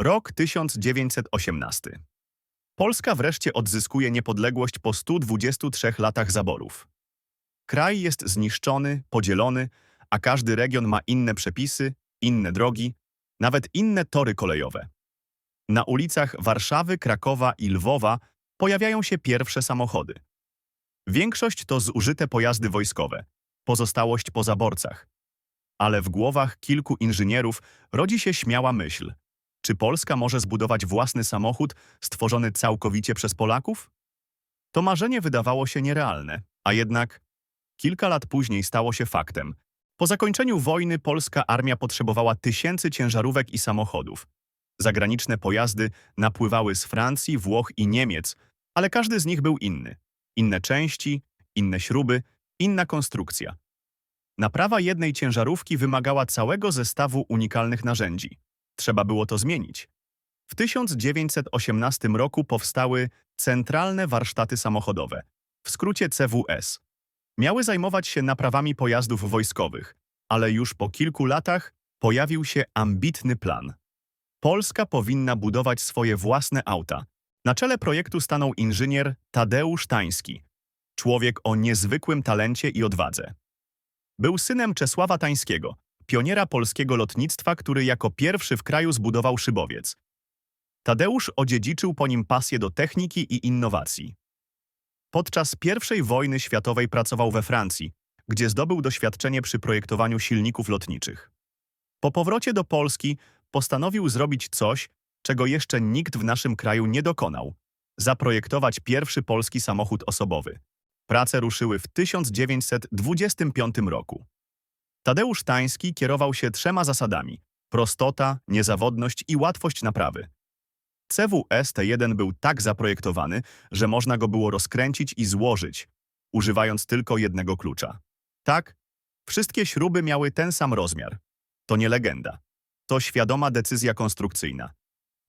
Rok 1918. Polska wreszcie odzyskuje niepodległość po 123 latach zaborów. Kraj jest zniszczony, podzielony, a każdy region ma inne przepisy, inne drogi, nawet inne tory kolejowe. Na ulicach Warszawy, Krakowa i Lwowa pojawiają się pierwsze samochody. Większość to zużyte pojazdy wojskowe, pozostałość po zaborcach. Ale w głowach kilku inżynierów rodzi się śmiała myśl. Czy Polska może zbudować własny samochód stworzony całkowicie przez Polaków? To marzenie wydawało się nierealne, a jednak kilka lat później stało się faktem. Po zakończeniu wojny polska armia potrzebowała tysięcy ciężarówek i samochodów. Zagraniczne pojazdy napływały z Francji, Włoch i Niemiec, ale każdy z nich był inny. Inne części, inne śruby, inna konstrukcja. Naprawa jednej ciężarówki wymagała całego zestawu unikalnych narzędzi. Trzeba było to zmienić. W 1918 roku powstały Centralne Warsztaty Samochodowe, w skrócie CWS. Miały zajmować się naprawami pojazdów wojskowych, ale już po kilku latach pojawił się ambitny plan. Polska powinna budować swoje własne auta. Na czele projektu stanął inżynier Tadeusz Tański, człowiek o niezwykłym talencie i odwadze. Był synem Czesława Tańskiego, pioniera polskiego lotnictwa, który jako pierwszy w kraju zbudował szybowiec. Tadeusz odziedziczył po nim pasję do techniki i innowacji. Podczas I wojny światowej pracował we Francji, gdzie zdobył doświadczenie przy projektowaniu silników lotniczych. Po powrocie do Polski postanowił zrobić coś, czego jeszcze nikt w naszym kraju nie dokonał – zaprojektować pierwszy polski samochód osobowy. Prace ruszyły w 1925 roku. Tadeusz Tański kierował się trzema zasadami – prostota, niezawodność i łatwość naprawy. CWS T1 był tak zaprojektowany, że można go było rozkręcić i złożyć, używając tylko jednego klucza. Tak, wszystkie śruby miały ten sam rozmiar. To nie legenda. To świadoma decyzja konstrukcyjna.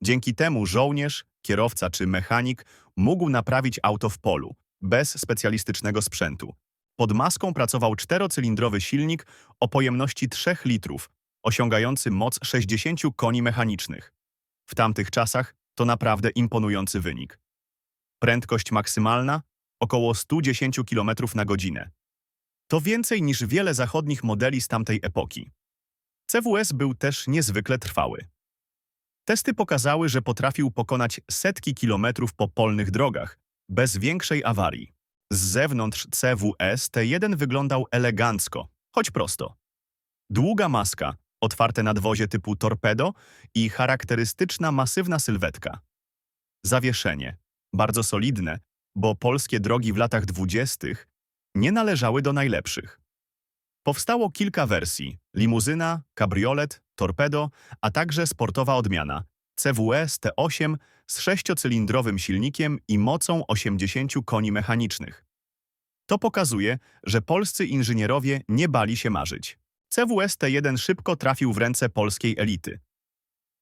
Dzięki temu żołnierz, kierowca czy mechanik mógł naprawić auto w polu, bez specjalistycznego sprzętu. Pod maską pracował czterocylindrowy silnik o pojemności 3 litrów, osiągający moc 60 koni mechanicznych. W tamtych czasach to naprawdę imponujący wynik. Prędkość maksymalna około 110 km na godzinę. To więcej niż wiele zachodnich modeli z tamtej epoki. CWS był też niezwykle trwały. Testy pokazały, że potrafił pokonać setki kilometrów po polnych drogach, bez większej awarii. Z zewnątrz CWS T1 wyglądał elegancko, choć prosto. Długa maska, otwarte nadwozie typu torpedo i charakterystyczna masywna sylwetka. Zawieszenie, bardzo solidne, bo polskie drogi w latach dwudziestych nie należały do najlepszych. Powstało kilka wersji – limuzyna, kabriolet, torpedo, a także sportowa odmiana CWS T8 z sześciocylindrowym silnikiem i mocą 80 koni mechanicznych. To pokazuje, że polscy inżynierowie nie bali się marzyć. CWS T1 szybko trafił w ręce polskiej elity.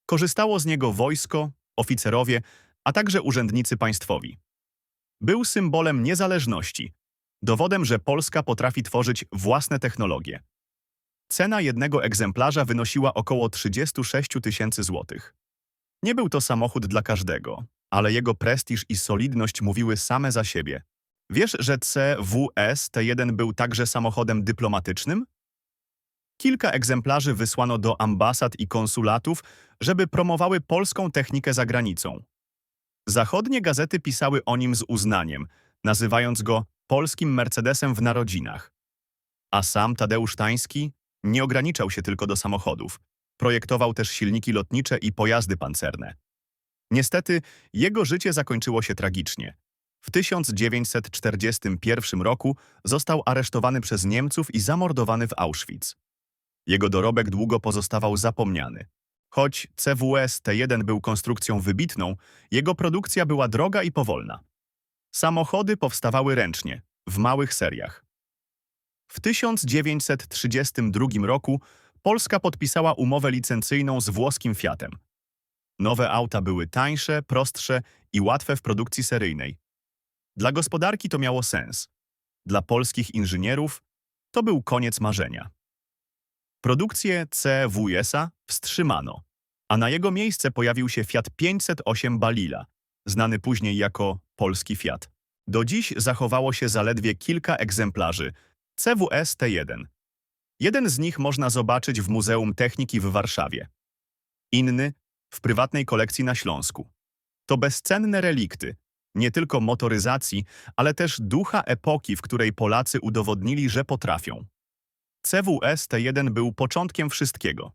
Korzystało z niego wojsko, oficerowie, a także urzędnicy państwowi. Był symbolem niezależności, dowodem, że Polska potrafi tworzyć własne technologie. Cena jednego egzemplarza wynosiła około 36 tysięcy złotych. Nie był to samochód dla każdego, ale jego prestiż i solidność mówiły same za siebie. Wiesz, że CWS T1 był także samochodem dyplomatycznym? Kilka egzemplarzy wysłano do ambasad i konsulatów, żeby promowały polską technikę za granicą. Zachodnie gazety pisały o nim z uznaniem, nazywając go polskim Mercedesem w narodzinach. A sam Tadeusz Tański nie ograniczał się tylko do samochodów. Projektował też silniki lotnicze i pojazdy pancerne. Niestety, jego życie zakończyło się tragicznie. W 1941 roku został aresztowany przez Niemców i zamordowany w Auschwitz. Jego dorobek długo pozostawał zapomniany. Choć CWS T1 był konstrukcją wybitną, jego produkcja była droga i powolna. Samochody powstawały ręcznie, w małych seriach. W 1932 roku Polska podpisała umowę licencyjną z włoskim Fiatem. Nowe auta były tańsze, prostsze i łatwe w produkcji seryjnej. Dla gospodarki to miało sens. Dla polskich inżynierów to był koniec marzenia. Produkcję CWS-a wstrzymano. a na jego miejsce pojawił się Fiat 508 Balila, znany później jako polski Fiat. Do dziś zachowało się zaledwie kilka egzemplarzy CWS T1. Jeden z nich można zobaczyć w Muzeum Techniki w Warszawie. Inny w prywatnej kolekcji na Śląsku. To bezcenne relikty, nie tylko motoryzacji, ale też ducha epoki, w której Polacy udowodnili, że potrafią. CWS T1 był początkiem wszystkiego.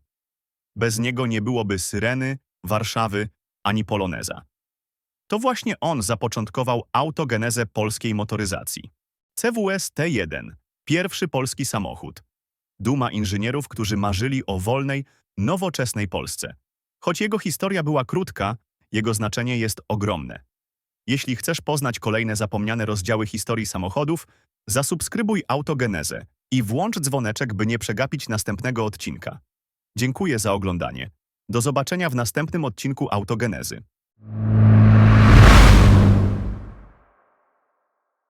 Bez niego nie byłoby Syreny, Warszawy ani Poloneza. To właśnie on zapoczątkował autogenezę polskiej motoryzacji. CWS T1, pierwszy polski samochód. Duma inżynierów, którzy marzyli o wolnej, nowoczesnej Polsce. Choć jego historia była krótka, jego znaczenie jest ogromne. Jeśli chcesz poznać kolejne zapomniane rozdziały historii samochodów, zasubskrybuj Autogenezę i włącz dzwoneczek, by nie przegapić następnego odcinka. Dziękuję za oglądanie. Do zobaczenia w następnym odcinku Autogenezy.